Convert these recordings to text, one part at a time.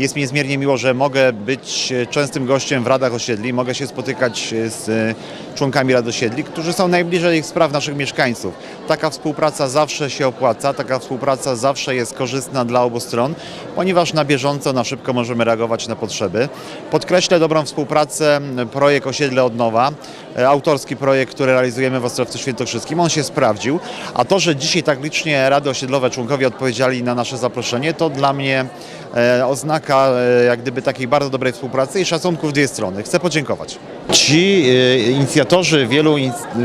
Jest mi niezmiernie miło, że mogę być e, częstym gościem w radach osiedli, mogę się spotykać e, z e, członkami rad osiedli, którzy są najbliżej spraw naszych mieszkańców. Taka współpraca zawsze się opłaca, taka współpraca zawsze jest korzystna dla obu stron, ponieważ na bieżąco, na szybko możemy reagować na potrzeby. Podkreślę dobrą współpracę projekt Osiedle od nowa, autorski projekt, który realizujemy w Ostrowcu Świętokrzyskim. On się sprawdził, a to, że dzisiaj tak licznie Rady Osiedlowe członkowie odpowiedzieli na nasze zaproszenie, to dla mnie oznaka e, jak gdyby takiej bardzo dobrej współpracy i szacunku w dwie strony. Chcę podziękować. Ci e, inicjatorzy wielu,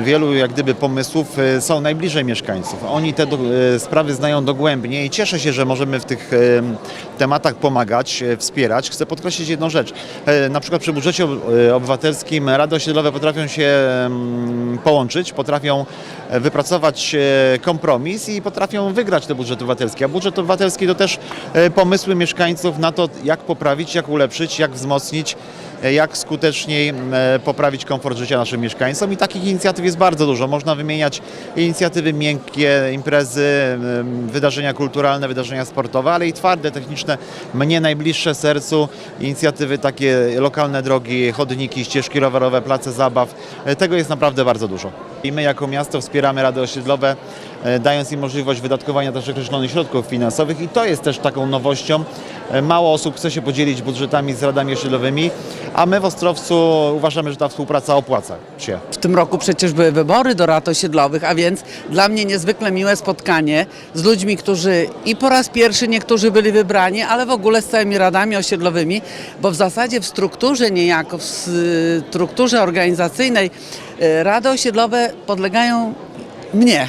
wielu jak gdyby pomysłów e, są najbliżej mieszkańców. Oni te do, e, sprawy znają dogłębnie i cieszę się, że możemy w tych e, tematach pomagać, e, wspierać. Chcę podkreślić jedną rzecz. E, Na przykład przy budżecie e, obywatelskim rady osiedlowe potrafią się połączyć, potrafią e, wypracować e, kompromis i potrafią wygrać te budżety obywatelskie. A budżet obywatelski to też e, pomysły mieszkańców na to, jak poprawić, jak ulepszyć, jak wzmocnić jak skuteczniej e, poprawić komfort życia naszym mieszkańcom i takich inicjatyw jest bardzo dużo. Można wymieniać inicjatywy miękkie, imprezy, wydarzenia kulturalne, wydarzenia sportowe, ale i twarde, techniczne, mnie najbliższe sercu, inicjatywy takie lokalne drogi, chodniki, ścieżki rowerowe, place zabaw. E, Tego jest naprawdę bardzo dużo. I my jako miasto wspieramy rady osiedlowe, e, dając im możliwość wydatkowania też określonych środków finansowych i to jest też taką nowością. E, Mało osób chce się podzielić budżetami z radami osiedlowymi, a my w Ostrowcu uważamy, że ta współpraca opłaca się. W tym roku przecież były wybory do rad osiedlowych, a więc dla mnie niezwykle miłe spotkanie z ludźmi, którzy i po raz pierwszy niektórzy byli wybrani, ale w ogóle z całymi radami osiedlowymi, bo w zasadzie w strukturze niejako, w strukturze organizacyjnej e, rady osiedlowe podlegają mnie.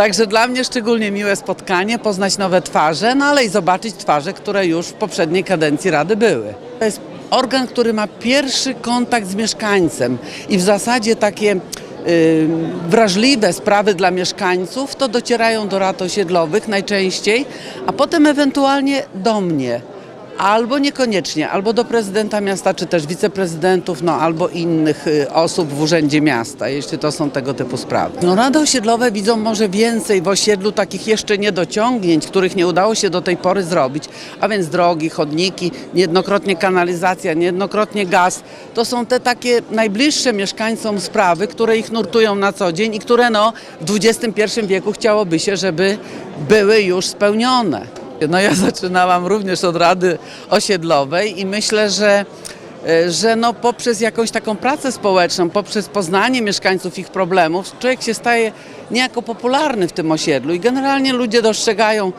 Także dla mnie szczególnie miłe spotkanie, poznać nowe twarze, no ale i zobaczyć twarze, które już w poprzedniej kadencji Rady były. To jest organ, który ma pierwszy kontakt z mieszkańcem i w zasadzie takie y, wrażliwe sprawy dla mieszkańców to docierają do rad osiedlowych najczęściej, a potem ewentualnie do mnie. Albo niekoniecznie, albo do prezydenta miasta, czy też wiceprezydentów, no albo innych y, osób w urzędzie miasta, jeśli to są tego typu sprawy. No rady osiedlowe widzą może więcej w osiedlu takich jeszcze niedociągnięć, których nie udało się do tej pory zrobić, a więc drogi, chodniki, niejednokrotnie kanalizacja, niejednokrotnie gaz. To są te takie najbliższe mieszkańcom sprawy, które ich nurtują na co dzień i które no w XXI wieku chciałoby się, żeby były już spełnione. No ja zaczynałam również od Rady Osiedlowej i myślę, że, e, że no poprzez jakąś taką pracę społeczną, poprzez poznanie mieszkańców ich problemów, człowiek się staje niejako popularny w tym osiedlu i generalnie ludzie dostrzegają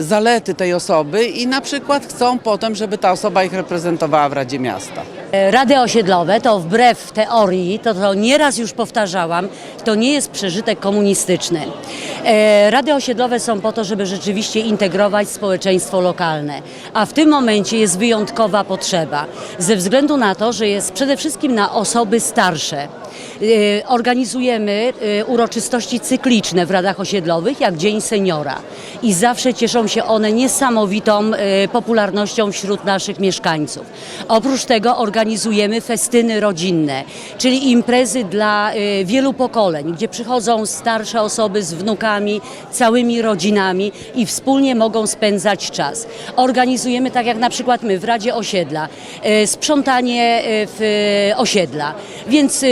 zalety tej osoby i na przykład chcą potem, żeby ta osoba ich reprezentowała w Radzie Miasta. Rady osiedlowe to wbrew teorii, to, to nieraz już powtarzałam, to nie jest przeżytek komunistyczny. E, Rady osiedlowe są po to, żeby rzeczywiście integrować społeczeństwo lokalne, a w tym momencie jest wyjątkowa potrzeba, ze względu na to, że jest przede wszystkim na osoby starsze. E, Organizujemy e, uroczystości cykliczne w radach osiedlowych, jak Dzień Seniora. I zawsze cieszą się one niesamowitą e, popularnością wśród naszych mieszkańców. Oprócz tego organizujemy festyny rodzinne, czyli imprezy dla wielu pokoleń, gdzie przychodzą starsze osoby z wnukami, całymi rodzinami i wspólnie mogą spędzać czas. Organizujemy, tak jak na przykład my w Radzie Osiedla, sprzątanie w osiedla, więc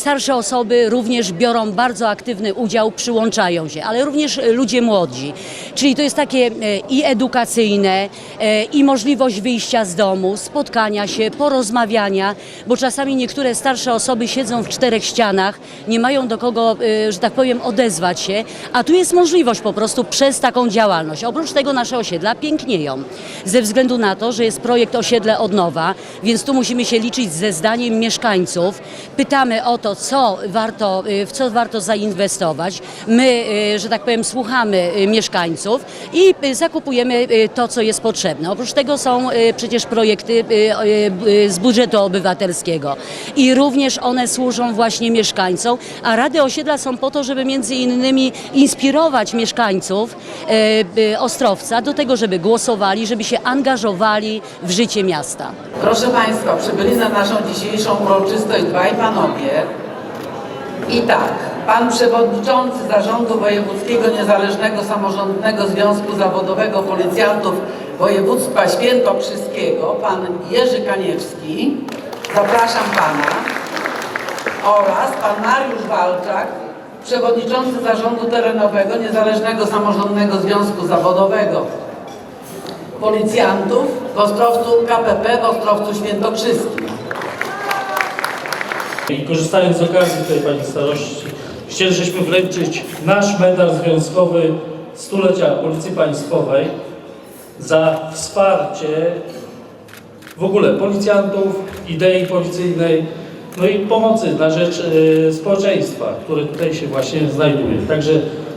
starsze osoby również biorą bardzo aktywny udział, przyłączają się, ale również e, ludzie młodzi. Czyli to jest takie e, i edukacyjne, e, i możliwość wyjścia z domu, spotkania się, porozmawiania, bo czasami niektóre starsze osoby siedzą w czterech ścianach, nie mają do kogo, że tak powiem, odezwać się, a tu jest możliwość po prostu przez taką działalność. Oprócz tego nasze osiedla pięknieją, ze względu na to, że jest projekt osiedle od nowa, więc tu musimy się liczyć ze zdaniem mieszkańców. Pytamy o to, co warto, y, w co warto zainwestować. My, y, że tak powiem, słuchamy y, mieszkańców i zakupujemy to, co jest potrzebne. Oprócz tego są przecież projekty z budżetu obywatelskiego i również one służą właśnie mieszkańcom, a Rady Osiedla są po to, żeby między innymi inspirować mieszkańców y, Ostrowca do tego, żeby głosowali, żeby się angażowali w życie miasta. Proszę Państwa, przybyli na naszą dzisiejszą uroczystość dwaj panowie. I tak, Pan Przewodniczący Zarządu Wojewódzkiego Niezależnego Samorządnego Związku Zawodowego Policjantów Województwa Świętokrzyskiego, Pan Jerzy Kaniewski. Zapraszam Pana. Oraz Pan Mariusz Walczak, Przewodniczący Zarządu Terenowego Niezależnego Samorządnego Związku Zawodowego Policjantów w Ostrowcu KPP w Ostrowcu Świętokrzyskim. I korzystając z okazji tutaj Pani Starości, chcieliśmy wręczyć nasz medal związkowy stulecia Policji Państwowej za wsparcie w ogóle policjantów, idei policyjnej, no i pomocy na rzecz e, społeczeństwa, które tutaj się właśnie znajduje. Także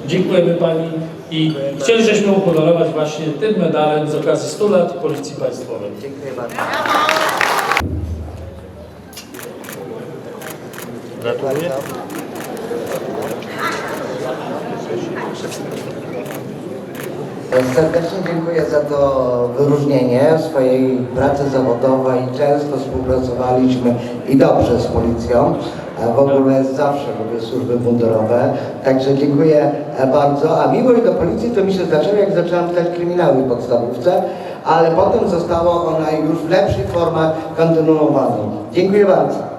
dziękujemy Pani i chcieliśmy uhonorować właśnie tym medalem z okazji 100 lat Policji Państwowej. Dziękuję bardzo. Gratuluję. Serdecznie dziękuję za to wyróżnienie swojej pracy zawodowej. Często współpracowaliśmy i dobrze z policją. W ogóle zawsze lubię służby mundurowe. Także dziękuję e, bardzo. A miłość do policji to mi się zaczęła, jak zaczęłam czytać kryminały w podstawówce, ale potem została ona już w lepszych formach kontynuowana. Dziękuję bardzo.